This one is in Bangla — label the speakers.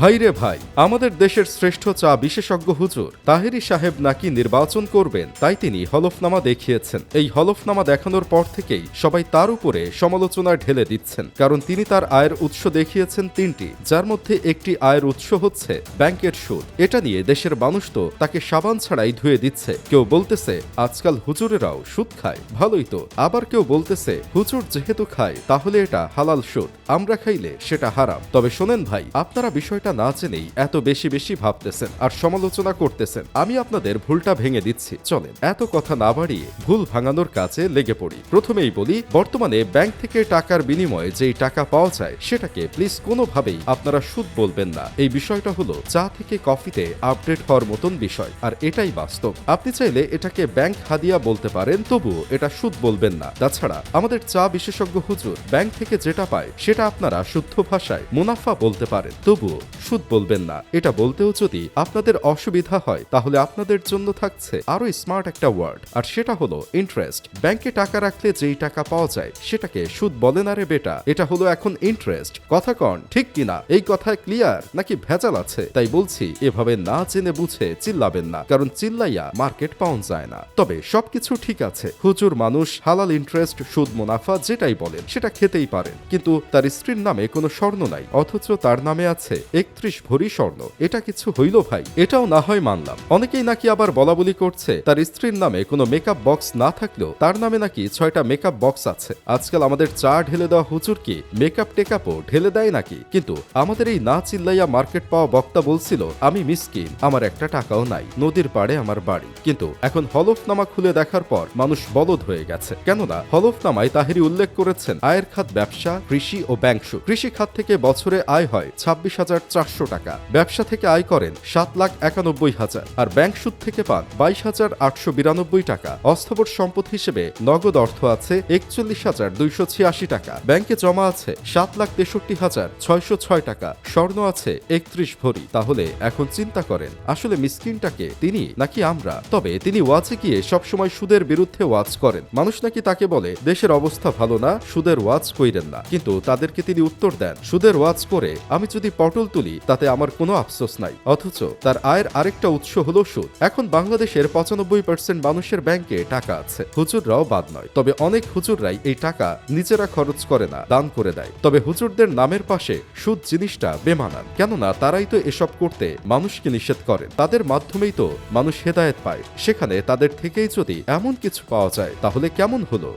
Speaker 1: ভাইরে ভাই, আমাদের দেশের শ্রেষ্ঠ চা বিশেষজ্ঞ হুজুর তাহেরি সাহেব নাকি নির্বাচন করবেন, তাই তিনি হলফনামা দেখিয়েছেন। এই হলফনামা দেখানোর পর থেকেই সবাই তার উপরে সমালোচনা ঢেলে দিচ্ছেন, কারণ তিনি তার আয়ের উৎস দেখিয়েছেন তিনটি, যার মধ্যে একটি আয়ের উৎস হচ্ছে ব্যাংকের সুদ। এটা নিয়ে দেশের মানুষ তো তাকে সাবান ছাড়াই ধুয়ে দিচ্ছে। কেউ বলতেছে, আজকাল হুজুরেরাও সুদ খায়। ভালোই তো। আবার কেউ বলতেছে, হুজুর যেহেতু খায়, তাহলে এটা হালাল সুদ। আমরা খাইলে সেটা হারাম। তবে শোনেন ভাই, আপনারা বিষয়টা না জেনেই এত বেশি বেশি ভাবতেছেন আর সমালোচনা করতেছেন। আমি আপনাদের ভুলটা ভেঙে দিচ্ছি। চলেন, এত কথা না বাড়িয়ে ভুল ভাঙানোর কাজে লেগে পড়ি। প্রথমেই বলি, বর্তমানে ব্যাংক থেকে টাকার বিনিময়ে যেই টাকা পাওয়া যায়, সেটাকে প্লিজ কোনোভাবেই আপনারা সুদ বলবেন না। এই বিষয়টা হলো চা থেকে কফিতে আপডেট হওয়ার মতন বিষয়, আর এটাই বাস্তব। আপনি চাইলে এটাকে ব্যাংক হাদিয়া বলতে পারেন, তবুও এটা সুদ বলবেন না। তাছাড়া, আমাদের চা বিশেষজ্ঞ হুজুর ব্যাংক থেকে যেটা পায়, সেটা আপনারা শুদ্ধ ভাষায় মুনাফা বলতে পারেন, তবুও সুদ বলবেন না। এটা বলতেও যদি আপনাদের অসুবিধা হয়, তাহলে আপনাদের জন্য থাকছে আরও স্মার্ট একটা ওয়ার্ড। আর সেটা হলো ইন্টারেস্ট। ব্যাংকে টাকা রাখলে যেই টাকা পাওয়া যায়, সেটাকে সুদ বলে না রে বেটা। এটা হলো এখন ইন্টারেস্ট। কথা কন, ঠিক কিনা এই কথায় ক্লিয়ার নাকি ভেজাল আছে? তাই বলছি, এভাবে না জেনে বুঝে চিল্লাবেন না, কারণ চিল্লাইয়া মার্কেট পাউন যায় না। তবে সবকিছু ঠিক আছে। হুজুর মানুষ, হালাল ইন্টারেস্ট, সুদ মুনাফা যেটাই বলেন, সেটা খেতেই পারেন। কিন্তু তার স্ত্রীর নামে কোনো স্বর্ণ নাই, অথচ তার নামে আছে একত্রিশ ভরি স্বর্ণ। এটা কিছু হইল ভাই, এটাও না হয় মানলাম। অনেকেই নাকি আবার বলা বলি করছে, তার স্ত্রীর নামে কোনো মেকআপ বক্স না থাকলেও তার নামে নাকি ছয়টা মেকআপ বক্স আছে। আজকাল আমাদের চা ঢেলে দেওয়া হুজুর কি মেকআপ টেকআপও ঢেলে দেয় নাকি? কিন্তু আমাদের এই না চিল্লাইয়া মার্কেট পাওয়া বক্তা বলছিল, আমি মিসকিন, আমার একটা টাকাও নাই, নদীর পাড়ে আমার বাড়ি। কিন্তু এখন হলফনামা খুলে দেখার পর মানুষ বলদ হয়ে গেছে। কেননা হলফনামায় তাহেরি উল্লেখ করেছেন, আয়ের খাত ব্যবসা, কৃষি ও ব্যাংক কৃষি খাত থেকে বছরে আয় হয় ছাব্বিশ হাজার চারশো টাকা। ব্যবসা থেকে আয় করেন সাত লাখ একানব্বই হাজার। আর ব্যাংক সুদ থেকে পান বাইশ হাজার আটশো বিরানব্বই টাকা। অস্থবর সম্পদ হিসেবে নগদ অর্থ আছে একচল্লিশ হাজার দুইশো ছিয়াশি টাকা। ব্যাংকে জমা আছে সাত লাখ তেষট্টি হাজার ছয়শো ছয় টাকা। স্বর্ণ আছে একত্রিশ ভরি। তাহলে এখন চিন্তা করেন, আসলে মিসকিনটাকে তিনি নাকি আমরা? তবে তিনি ওয়াজে গিয়ে সবসময় সুদের বিরুদ্ধে ওয়াজ করেন। মানুষ নাকি তাকে বলে, দেশের অবস্থা ভালো না, সুদের ওয়াজ কইরেন না। কিন্তু তাদেরকে তিনি উত্তর দেন, সুদের ওয়াজ করে আমি যদি পটল তুলি, তাতে আমার কোনো আফসোস নাই। অথচ তার আয়ের আরেকটা উৎস হলো সুদ। এখন বাংলাদেশের পঁচানব্বই পার্সেন্ট মানুষের ব্যাংকে টাকা আছে। হুজুররাও বাদ নয়। তবে অনেক হুজুররাই এই টাকা নিজেরা খরচ করে না, দান করে দেয়। তবে হুজুরদের নামের পাশে সুদ জিনিসটা বেমানান। কেননা তারাই তো এসব করতে মানুষকে নিষেধ করেন। তাদের মাধ্যমেই তো মানুষ হেদায়েত পায়। সেখানে তাদের থেকেই যদি এমন কিছু পাওয়া যায়, তাহলে কেমন হলো?